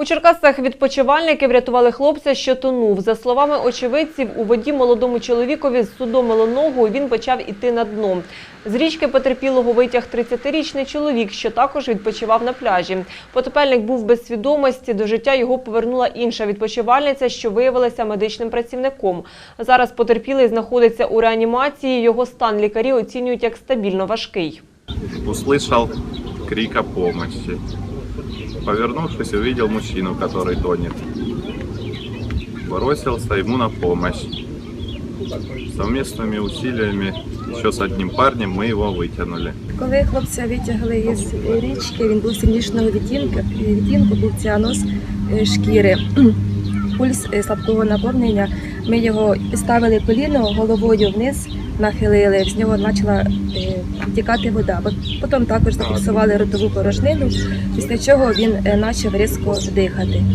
У Черкасах відпочивальники врятували хлопця, що тонув. За словами очевидців, у воді молодому чоловікові судомило ногу, і він почав іти на дно. З річки потерпілого витяг 30-річний чоловік, що також відпочивав на пляжі. Потопельник був без свідомості. До життя його повернула інша відпочивальниця, що виявилася медичним працівником. Зараз потерпілий знаходиться у реанімації. Його стан лікарі оцінюють як стабільно важкий. услышал крик о помощи. Повернувшись, увидел мужчину, который тонет. Бросился ему на помощь. Совместными усилиями еще с одним парнем мы его вытянули. Коли хлопця витягли із річки, він був сильнішого відтінку, відтінку був ціаноз е, шкіри, пульс е, слабкого наповнення. Ми його ставили коліно головою вниз, нахилили, з нього почала е, тікати вода. Пот- Потім також зафіксували ротову порожнину, після чого він е, почав різко дихати.